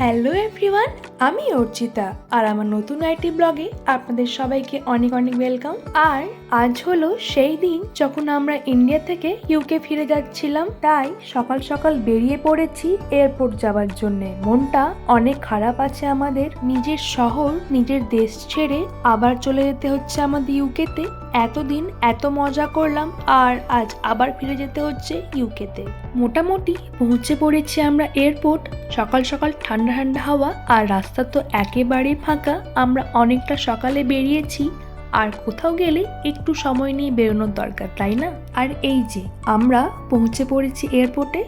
Hello everyone, আমি অর্চিতা আর আমার নতুন আইটি ব্লগে আপনাদের সবাইকে অনেক অনেক ওয়েলকাম। আর আজ হলো সেই দিন যখন আমরা ইন্ডিয়া থেকে ইউকে ফিরে যাচ্ছিলাম, তাই সকাল সকাল বেরিয়ে পড়েছি এয়ারপোর্ট যাওয়ার জন্য। মনটা অনেক খারাপ আছে আমাদের। নিজের শহর, নিজের দেশ ছেড়ে আবার চলে যেতে হচ্ছে আমাদের ইউকেতে এতদিন এত মজা করলাম আর আজ আবার ফিরে যেতে হচ্ছে ইউকেতে। মোটামুটি পৌঁছে পড়েছি আমরা এয়ারপোর্ট। সকাল সকাল ঠান্ডা ঠান্ডা হাওয়া আর রাস্তা তো একেবারে ফাঁকা। আমরা অনেকটা সকালে বেরিয়েছি। আর কোথাও গেলে একটু সময় নিয়ে বেরোনোর দরকার, তাই না? আর এই যে, আমরা পৌঁছে পড়েছি এয়ারপোর্টে।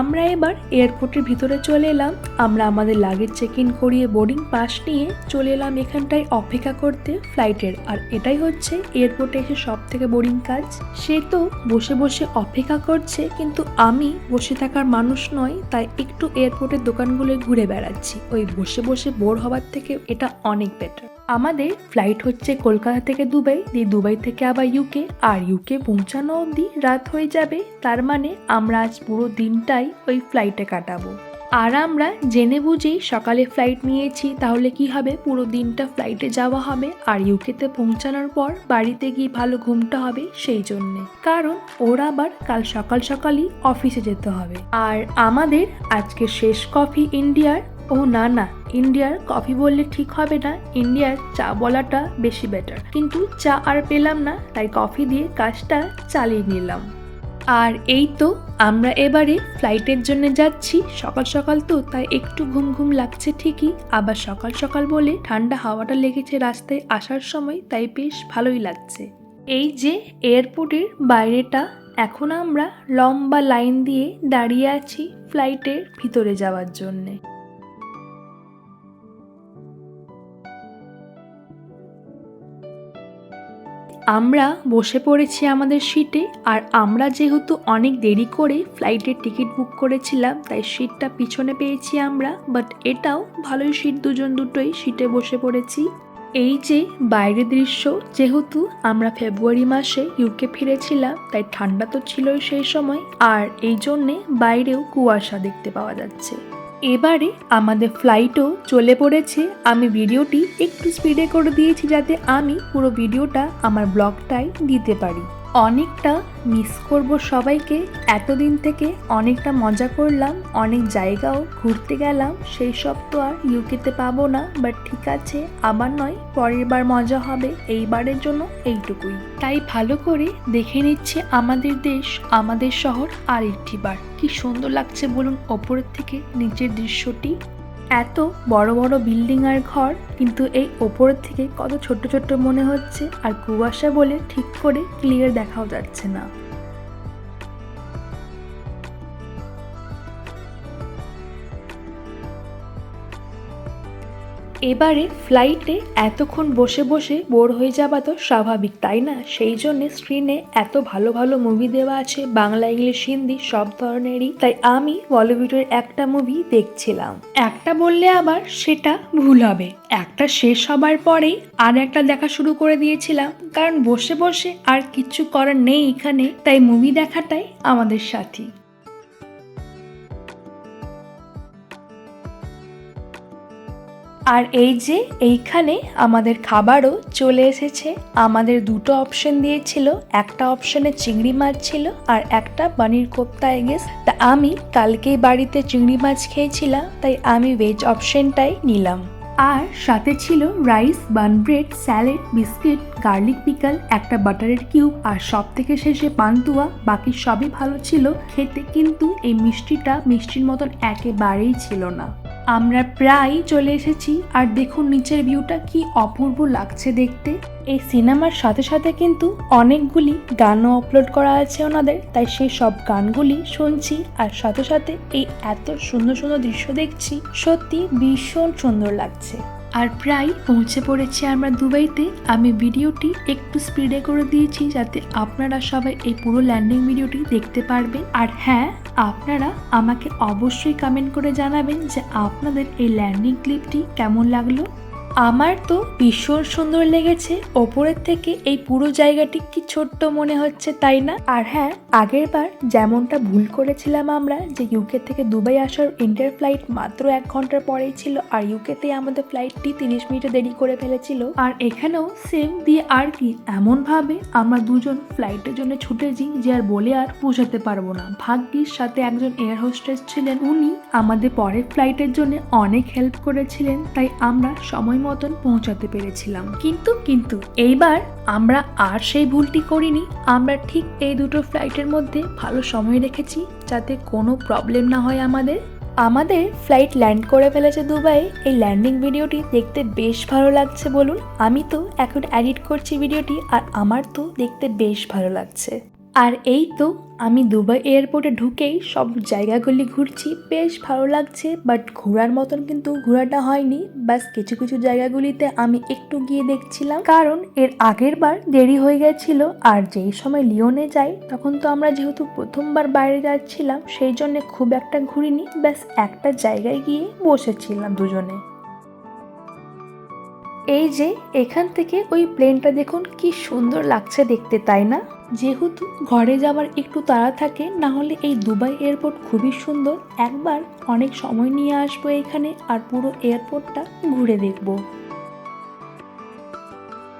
আমরা এবার এয়ারপোর্টের ভিতরে চলে এলাম। আমরা আমাদের লাগেজ চেক ইন করিয়ে বোর্ডিং পাস নিয়ে চলে এলাম এখানটায় অপেক্ষা করতে ফ্লাইটের আর এটাই হচ্ছে এয়ারপোর্টে এসে সব থেকে বোরিং কাজ। সে তো বসে বসে অপেক্ষা করছে, কিন্তু আমি বসে থাকার মানুষ নয়, তাই একটু এয়ারপোর্টের দোকানগুলোয় ঘুরে বেড়াচ্ছি। ওই বসে বসে বোর হওয়ার থেকে এটা অনেক বেটার আমাদের ফ্লাইট হচ্ছে কলকাতা থেকে দুবাই, দিয়ে দুবাই থেকে আবার ইউকে আর ইউকে পৌঁছানো অবধি রাত হয়ে যাবে। তার মানে আমরা আজ পুরো দিনটাই ওই ফ্লাইটে কাটাবো। আর আমরা জেনে বুঝেই সকালে ফ্লাইট নিয়েছি, তাহলে কি হবে? পুরো দিনটা ফ্লাইটে যাওয়া হবে, আর ইউকেতে পৌঁছানোর পর বাড়িতে গিয়ে ভালো ঘুমটা হবে সেই জন্যে। কারণ ওর আবার কাল সকাল সকালই অফিসে যেতে হবে। আর আমাদের আজকে শেষ কফি ইন্ডিয়ার ও না না ইন্ডিয়ার কফি বললে ঠিক হবে না ইন্ডিয়ার চা বলাটা বেশি বেটার কিন্তু চা আর পেলাম না, তাই কফি দিয়ে কাজটা চালিয়ে নিলাম। আর এই তো আমরা এবারে ফ্লাইটের জন্য যাচ্ছি। সকাল সকাল তো, তাই একটু ঘুম ঘুম লাগছে ঠিকই। আবার সকাল সকাল বলে ঠান্ডা হাওয়াটা লেগেছে রাস্তায় আসার সময়, তাই বেশ ভালোই লাগছে। এই যে এয়ারপোর্টের বাইরেটা, এখন আমরা লম্বা লাইন দিয়ে দাঁড়িয়ে আছি ফ্লাইটের ভিতরে যাওয়ার জন্যে। আমরা বসে পড়েছি আমাদের সিটে, আর আমরা যেহেতু অনেক দেরি করে ফ্লাইটের টিকিট বুক করেছিলাম, তাই সিটটা পিছনে পেয়েছি আমরা বাট এটাও ভালোই সিট দুজন দুটোই সিটে বসে পড়েছি। এই যে বাইরের দৃশ্য, যেহেতু আমরা ফেব্রুয়ারি মাসে ইউকে ফিরেছিলাম, তাই ঠান্ডা তো ছিলই সেই সময়, আর এই জন্যে বাইরেও কুয়াশা দেখতে পাওয়া যাচ্ছে। এবারে আমাদের ফ্লাইটও চলে পড়েছে। আমি ভিডিওটি একটু স্পিডে করে দিয়েছি যাতে আমি পুরো ভিডিওটা আমার ব্লগটাই দিতে পারি। অনেকটা মিস করব সবাইকে। এতদিন থেকে অনেকটা মজা করলাম, অনেক জায়গাও ঘুরতে গেলাম, সেই সব তো আর ইউকেতে পাবো না বাট ঠিক আছে, আবার নয়, পরের বার মজা হবে, এইবারের জন্য এইটুকুই। তাই ভালো করে দেখে নিচ্ছে আমাদের দেশ, আমাদের শহর আর একটি বার কি সুন্দর লাগছে বলুন ওপরের থেকে নিচের দৃশ্যটি। এত বড় বড় বিল্ডিং আর ঘর, কিন্তু এই ওপরের থেকে কত ছোট্ট ছোট্ট মনে হচ্ছে, আর কুয়াশা বলে ঠিক করে ক্লিয়ার দেখাও যাচ্ছে না। এবারে ফ্লাইটে এতক্ষণ বসে বসে বোর হয়ে যাওয়া তো স্বাভাবিক, তাই না? সেই জন্য স্ক্রিনে এত ভালো ভালো মুভি দেওয়া আছে, বাংলা ইংলিশ হিন্দি সব ধরনেরই। তাই আমি বলিউডের একটা মুভি দেখছিলাম। একটা বললে আবার সেটা ভুল হবে। একটা শেষ হবার পরেই আর একটা দেখা শুরু করে দিয়েছিলাম। কারণ বসে বসে আর কিচ্ছু করার নেই এখানে, তাই মুভি দেখাটাই আমাদের সাথী। আর এই যে এইখানে আমাদের খাবারও চলে এসেছে। আমাদের দুটো অপশন দিয়েছিল, একটা অপশনে চিংড়ি মাছ ছিল আর একটা পনির কোপ্তা এগেস। তা আমি কালকেই বাড়িতে চিংড়ি মাছ খেয়েছিলাম, তাই আমি ভেজ অপশনটাই নিলাম। আর সাথে ছিল rice bun bread salad biscuit garlic pickle একটা বাটারের কিউব আর সব থেকে শেষে পান্তুয়া। বাকি সবই ভালো ছিল খেতে, কিন্তু এই মিষ্টিটা মিষ্টির মতন একেবারেই ছিল না। আমরা প্রায় চলে এসেছি, আর দেখুন নিচের ভিউটা কি অপূর্ব লাগছে দেখতে। এই সিনেমার সাথে সাথে কিন্তু অনেকগুলি গানও আপলোড করা আছে ওনাদের, তাই সেই সব গানগুলি শুনছি, আর সাথে সাথে এই এত সুন্দর সুন্দর দৃশ্য দেখছি, সত্যি ভীষণ সুন্দর লাগছে। আর প্রায় পৌঁছে পড়েছি আমরা দুবাইতে। আমি ভিডিওটি একটু স্পিডে করে দিয়েছি যাতে আপনারা সবাই এই পুরো ল্যান্ডিং ভিডিওটি দেখতে পারবেন। আর হ্যাঁ আপনারা আমাকে অবশ্যই কমেন্ট করে জানাবেন যে আপনাদের এই ল্যান্ডিং ক্লিপটি কেমন লাগল। আমার তো ভীষণ সুন্দর লেগেছে। ওপরের থেকে এই পুরো জায়গাটি কি ছোট্ট মনে হচ্ছে তাই না? আর হ্যাঁ আগের বার যেমনটা ভুল করেছিলাম আমরা যে ইউকে থেকে দুবাই আসার ইন্টার ফ্লাইট মাত্র এক ঘণ্টার পরেই ছিল আর ইউকেতে আমাদের ফ্লাইটটি তিরিশ মিনিটে দেরি করে ফেলেছিল। আর এখানেও সেম দিয়ে আর কি এমন ভাবে আমরা দুজন ফ্লাইটের জন্য ছুটেছি যে আর বলে আর বোঝাতে পারব না। ভাগ্যিস সাথে একজন এয়ার হোস্টেস ছিলেন। উনি আমাদের পরের ফ্লাইটের জন্য অনেক হেল্প করেছিলেন, তাই আমরা সময় মতন পৌঁছাতে পেরেছিলাম। কিন্তু কিন্তু, এইবার আমরা আর সেই ভুলটি করিনি। আমরা ঠিক এই দুটো ফ্লাইটের মধ্যে ভালো সময় রেখেছি যাতে কোনো প্রবলেম না হয় আমাদের। আমাদের ফ্লাইট ল্যান্ড করে ফেলেছে দুবাই। এই ল্যান্ডিং ভিডিওটি দেখতে বেশ ভালো লাগছে বলুন। আমি তো এখন এডিট করছি ভিডিওটি আর আমার তো দেখতে বেশ ভালো লাগছে। আর এই তো আমি দুবাই এয়ারপোর্টে ঢুকেই সব জায়গাগুলি ঘুরছি। বেশ ভালো লাগছে বাট ঘোরার মতন কিন্তু ঘোরাটা হয়নি। বাস কিছু কিছু জায়গাগুলিতে আমি একটু গিয়ে দেখছিলাম। কারণ এর আগের বার দেরি হয়ে গেছিল, আর যেই সময় লিওনে যাই, তখন তো আমরা যেহেতু প্রথমবার বাইরে যাচ্ছিলাম, সেই জন্য খুব একটা ঘুরিনি। ব্যাস, একটা জায়গায় গিয়ে বসেছিলাম দুজনে। এই যে, এখান থেকে ওই প্লেনটা দেখুন কি সুন্দর লাগছে দেখতে, তাই না? যেহেতু ঘরে যাওয়ার একটু তাড়া থাকে, না হলে এই দুবাই এয়ারপোর্ট খুবই সুন্দর। একবার অনেক সময় নিয়ে আসব এখানে আর পুরো এয়ারপোর্টটা ঘুরে দেখব।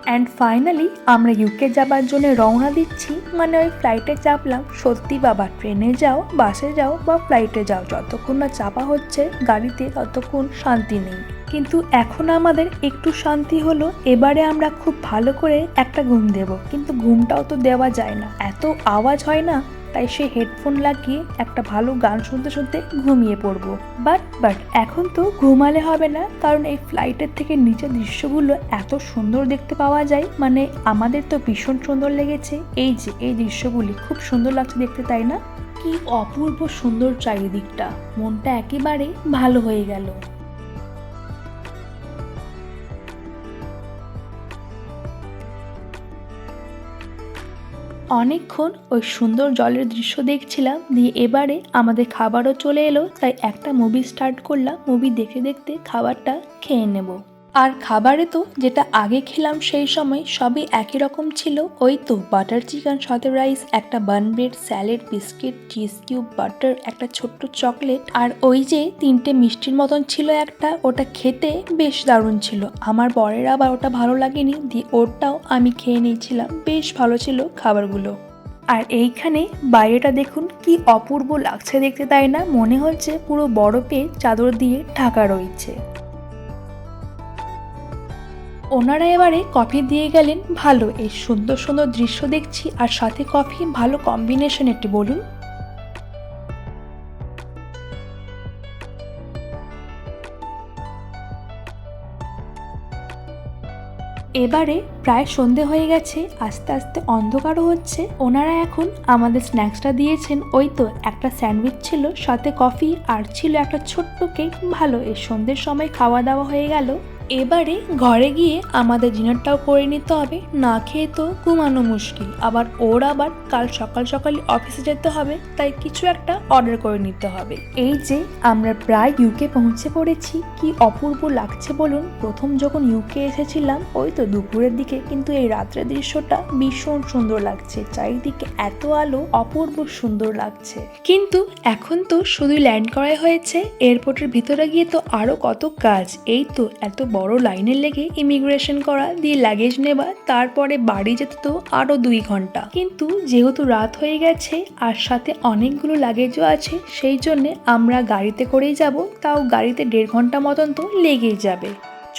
অ্যান্ড ফাইনালি আমরা ইউকে যাবার জন্য রওনা দিচ্ছি। মানে ওই ফ্লাইটে চাপলাম। সত্যি বাবা, ট্রেনে যাও, বাসে যাও বা ফ্লাইটে যাও, যতক্ষণ না চাপা হচ্ছে, গাড়িতে ততক্ষণ শান্তি নেই। কিন্তু এখন আমাদের একটু শান্তি হলো, এবারে আমরা খুব ভালো করে একটা ঘুম দেব। কিন্তু ঘুমটাও তো দেওয়া যায় না। এত আওয়াজ হয় না, তাই সে হেডফোন লাগিয়ে একটা ভালো গান শুনতে শুনতে ঘুমিয়ে পড়ব। বাট বাট, এখন তো ঘুমালে হবে না, কারণ এই ফ্লাইটের থেকে নিচের দৃশ্যগুলো এত সুন্দর দেখতে পাওয়া যায়। মানে আমাদের তো ভীষণ সুন্দর লেগেছে। এই যে, এই দৃশ্যগুলি খুব সুন্দর লাগছে দেখতে, তাই না? কি অপূর্ব সুন্দর চারিদিকটা। মনটা একেবারে ভালো হয়ে গেল। অনেকক্ষণ ওই সুন্দর জলের দৃশ্য দেখছিলাম, দিয়ে এবারে আমাদের খাবারও চলে এলো, তাই একটা মুভি স্টার্ট করলাম মুভি দেখে দেখতে খাবারটা খেয়ে নেব। আর খাবারে তো যেটা আগে খেলাম সেই সময় সবই একই রকম ছিল। ওই তো বাটার চিকেন সাথে রাইস একটা bun bread salad biscuit cheese cube butter একটা ছোট্ট চকলেট আর ওই যে তিনটে মিষ্টির মতন ছিল একটা, ওটা খেতে বেশ দারুণ ছিল। আমার বরের আবার ওটা ভালো লাগেনি, দিয়ে ওরটাও আমি খেয়ে নিয়েছিলাম। বেশ ভালো ছিল খাবারগুলো। আর এইখানে বাইরেটা দেখুন, কি অপূর্ব লাগছে দেখতে তাই না? মনে হচ্ছে পুরো বরফে চাদর দিয়ে ঢাকা রয়েছে। ওনারা এবারে কফি দিয়ে গেলেন ভালো, এই সুন্দর সুন্দর দৃশ্য দেখছি আর সাথে কফি ভালো কম্বিনেশন একটি, বলুন। এবারে প্রায় সন্ধে হয়ে গেছে, আস্তে আস্তে অন্ধকারও হচ্ছে। ওনারা এখন আমাদের স্ন্যাক্সটা দিয়েছেন। ওই তো একটা স্যান্ডউইচ ছিল, সাথে কফি আর ছিল একটা ছোট্ট কেক। ভালো, এই সন্ধ্যের সময় খাওয়া দাওয়া হয়ে গেল। এবারে ঘরে গিয়ে আমাদের ডিনারটাও করে নিতে হবে। না খেয়ে তো ঘুমানো মুশকিল। আবার ওর আবার কাল সকাল সকালে অফিসে যেতে হবে, তাই কিছু একটা অর্ডার করে নিতে হবে। এই যে আমরা প্রায় ইউকে পৌঁছে পড়েছি, কি অপূর্ব লাগছে বলুন? প্রথম যখন ইউকে এসেছিলাম, ওই তো দুপুরের দিকে, কিন্তু এই রাত্রের দৃশ্যটা ভীষণ সুন্দর লাগছে। চারিদিকে এত আলো, অপূর্ব সুন্দর লাগছে। কিন্তু এখন তো শুধু ল্যান্ড করাই হয়েছে এয়ারপোর্টের ভিতরে গিয়ে তো আরও কত কাজ। এই তো এত বড় লাইনে লেগে ইমিগ্রেশন করা দিয়ে লাগেজ নেওয়া, তারপরে বাড়ি যেতে তো আরও দুই ঘণ্টা। কিন্তু যেহেতু রাত হয়ে গেছে আর সাথে অনেকগুলো লাগেজও আছে, সেই জন্যে আমরা গাড়িতে করেই যাব, তাও গাড়িতে দেড় ঘণ্টা মতন তো লেগেই যাবে।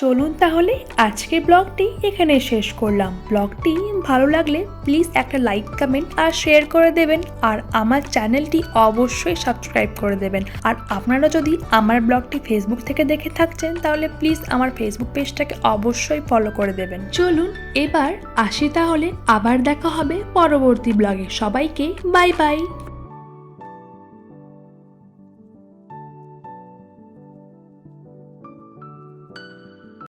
চলুন তাহলে আজকের ব্লগটি এখানে শেষ করলাম। ব্লগটি ভালো লাগলে প্লিজ একটা লাইক কমেন্ট আর শেয়ার করে দেবেন আর আমার চ্যানেলটি অবশ্যই সাবস্ক্রাইব করে দেবেন। আর আপনারা যদি আমার ব্লগটি ফেসবুক থেকে দেখে থাকছেন, তাহলে প্লিজ আমার ফেসবুক পেজটাকে অবশ্যই ফলো করে দেবেন। চলুন এবার আসি তাহলে, আবার দেখা হবে পরবর্তী ব্লগে। সবাইকে বাই বাই